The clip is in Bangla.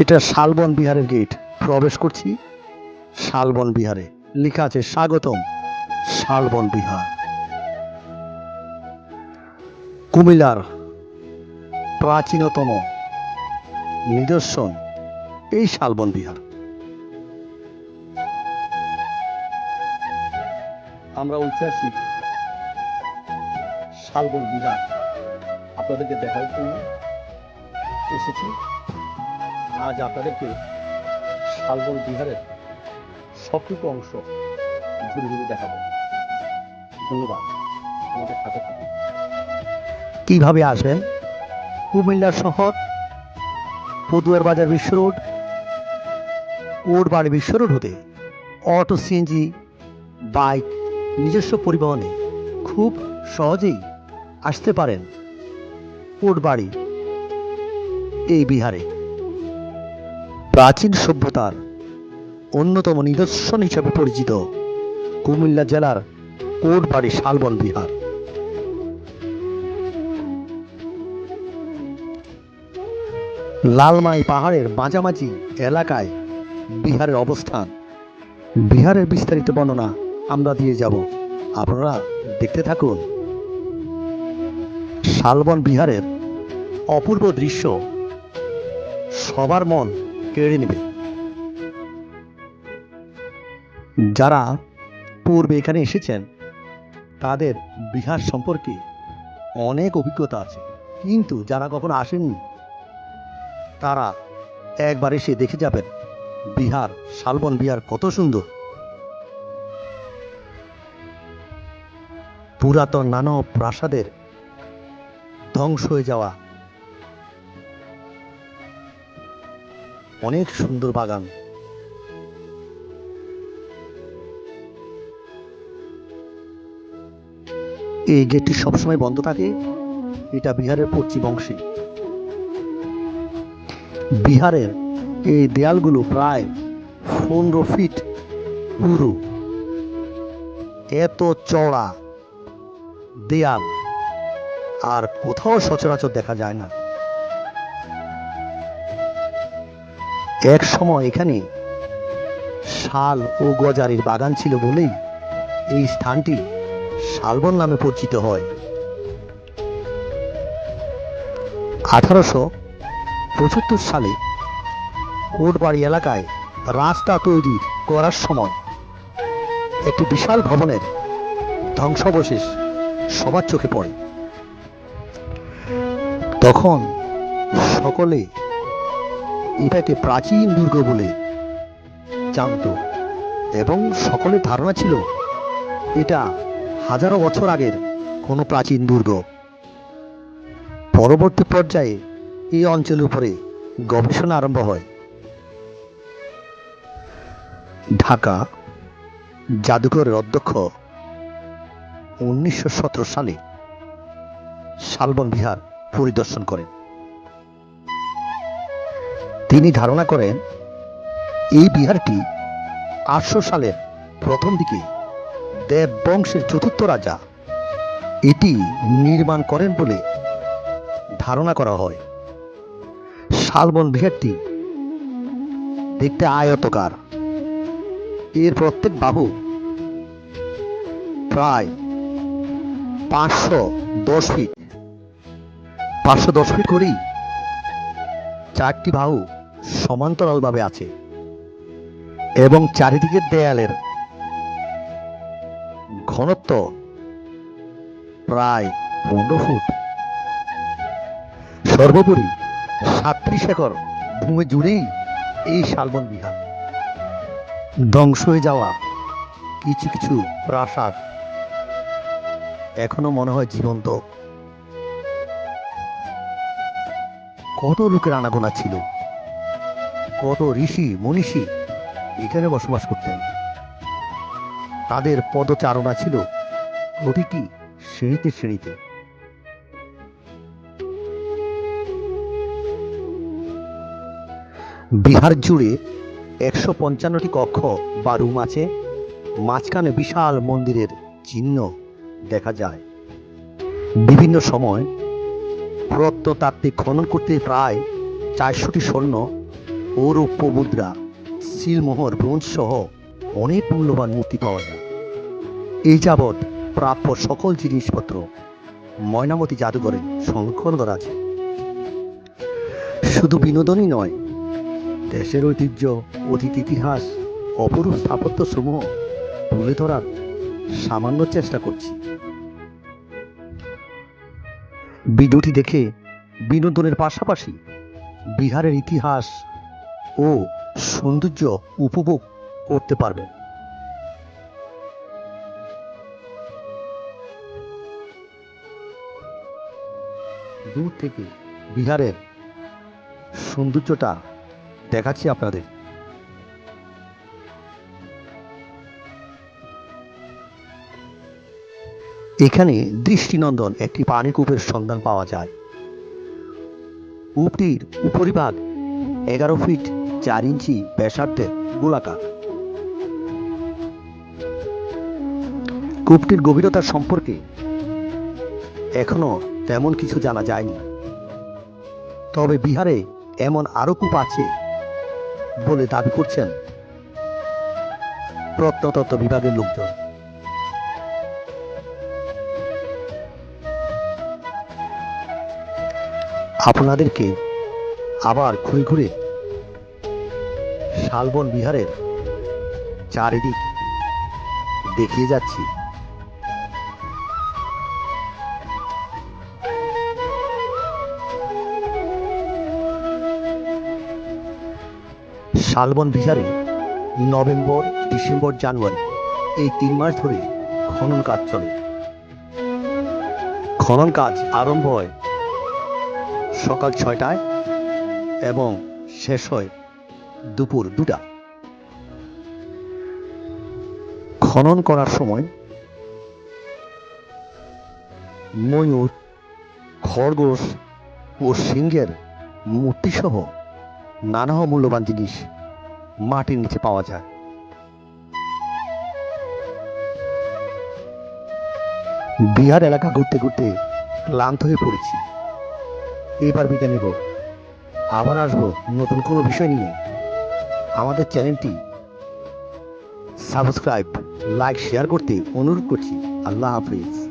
এটা শালবন বিহারের গেট। প্রবেশ করছি শালবন বিহারে। লেখা আছে, স্বাগতম শালবন বিহার। কুমিল্লার প্রাচীনতম নিদর্শন, এই শালবন বিহার। আমরা ঐতিহাসিক শালবন বিহার। আপনাদেরকে দেখার জন্য এসেছি। আজ আপনাদেরকে শালবন বিহারের সবটুকু অংশ ঘুরে ঘুরে দেখাবো। ধন্যবাদ আমাদের সাথে কীভাবে আসবেন? কুমিল্লা শহর, পদুয়ার বাজার বিশ্ব রোড কোটবাড়ি বিশ্ব রোড হতে অটো, সিএনজি, বাইক নিজস্ব পরিবহনে খুব সহজেই আসতে পারেন কোটবাড়ি এই বিহারে। প্রাচীন সভ্যতার অন্যতম নিদর্শন হিসেবে পরিচিত কুমিল্লা জেলার কোটবাড়ি শালবন বিহার। লালমাই পাহাড়ের মাঝামাঝি এলাকায় বিহারের অবস্থান। বিহারের বিস্তারিত বর্ণনা আমরা দিয়ে যাব। আপনারা দেখতে থাকুন। শালবন বিহারের অপূর্ব দৃশ্য সবার মন কেড়ে নেবে। যারা পূর্বে এখানে এসেছেন, তাদের বিহার সম্পর্কে অনেক অভিজ্ঞতা আছে। কিন্তু যারা কখনো আসেননি, তারা একবার এসে দেখে যাবেন বিহার, শালবন বিহার কত সুন্দর। পুরাতন নানা প্রাসাদের ধ্বংস হয়ে যাওয়া অনেক সুন্দর বাগান। এই গেটটি সবসময় বন্ধ থাকে, এটা বিহারের পশ্চিম অংশে। বিহারের এই দেয়ালগুলো প্রায় পনেরো ফিট পুরু। এত চড়া দেয়াল, আর কোথাও সচরাচর দেখা যায় না। এক সময় এখানে শাল ও গজারির বাগান ছিল বলেই এই স্থানটি শালবন নামে পরিচিত হয়। আঠারোশো পঁচাত্তর সালে কোটবাড়ি এলাকায় রাস্তা তৈরি করার সময় একটি বিশাল ভবনের ধ্বংসাবশেষ সবার চোখে পড়ে। তখন সকলে এটাকে প্রাচীন দুর্গ বলে জানত। এবং সকলের ধারণা ছিল, এটা হাজারো বছর আগের কোনো প্রাচীন দুর্গ। পরবর্তী পর্যায়ে এই অঞ্চলের উপরে গবেষণা আরম্ভ হয়। ঢাকা, জাদুঘরের অধ্যক্ষ, উনিশশো সতেরো সালে শালবন বিহার পরিদর্শন করেন। তিনি ধারণা করেন, এই বিহারটি আটশো সালের প্রথম দিকে দেব বংশের চতুর্থ রাজা এটি নির্মাণ করেন বলে ধারণা করা হয়। শালবন বিহারটি দেখতে আয়তকার। এর প্রত্যেক বাহু প্রায় পাঁচশো দশ ফিট। পাঁচশো দশ ফিট করেই চারটি বাহু সমান্তরালভাবে আছে এবং চারিদিকের দেয়ালের ঘনত্ব প্রায় পনেরো ফুট। সর্বোপরি সাত্রিশ একর ভূমি জুড়েই এই শালবন বিহার। ধ্বংস হয়ে যাওয়া কিছু কিছু প্রাসাদ এখনও মনে হয় জীবন্ত। কত লোকের আনাগোনা ছিল? কত ঋষি, মনীষী এখানে বসবাস করতেন। তাদের পদচারণা ছিল প্রতিটি শ্রেণীতে শ্রেণীতে। বিহার জুড়ে একশো পঞ্চান্নটি কক্ষ বা রুম আছে। মাঝখানে বিশাল মন্দিরের চিহ্ন দেখা যায়। বিভিন্ন সময় প্রত্নতাত্ত্বিক খনন করতে প্রায় চারশোটি স্বর্ণ ও রৌপ্য মুদ্রা, সিলমোহর ব্রোঞ্জ সহ অনেক মূল্যবান মূর্তি পাওয়া যায়। এই যাবৎ প্রাপ্য সকল জিনিসপত্র ময়নামতি জাদুঘরে সংরক্ষণ করা আছে। শুধু বিনোদনই নয়, দেশের ঐতিহ্য, অতীত ইতিহাস, অপরূপ স্থাপত্য সমূহ তুলে ধরার সামান্য চেষ্টা করছি। ভিডিওটি দেখে বিনোদনের পাশাপাশি বিহারের ইতিহাস ও সৌন্দর্য উপভোগ করতে পারবেন দূর থেকে বিহারের সৌন্দর্যটা দেখাচ্ছি আপনাদের। এখানে দৃষ্টিনন্দন একটি পানিকূপের সন্ধান পাওয়া যায়। কূপটির উপরিভাগ এগারো ফিট চার ইঞ্চি ব্যাসার্ধের গোলাকার। কূপটির গভীরতা সম্পর্কে এখনও তেমন কিছু জানা যায়নি। তবে বিহারে এমন আরও কূপ আছে বলে দাবি করছেন প্রত্নতত্ত্ব বিভাগের লোকজন। আপনাদেরকে আবার ঘুরে ঘুরে শালবন বিহারের চারিদিক দেখিয়ে যাচ্ছি। শালবন বিহারে নভেম্বর, ডিসেম্বর, জানুয়ারি এই তিন মাস ধরে খনন কাজ চলে। খনন কাজ আরম্ভ হয় সকাল ছয়টায় এবং শেষ হয় দুপুর দুটা। খনন করার সময় ময়ূর, খরগোশ ও সিংহের মূর্তিসহ নানা মূল্যবান জিনিস মাটির নিচে পাওয়া যায়। বিহার এলাকা ঘুরতে ঘুরতে ক্লান্ত হয়ে পড়েছি। এবার বিদায় নেব। আবার আসব নতুন কোনো বিষয় নিয়ে। আমাদের চ্যানেলটি সাবস্ক্রাইব লাইক শেয়ার করতে অনুরোধ করছি। আল্লাহ হাফিজ।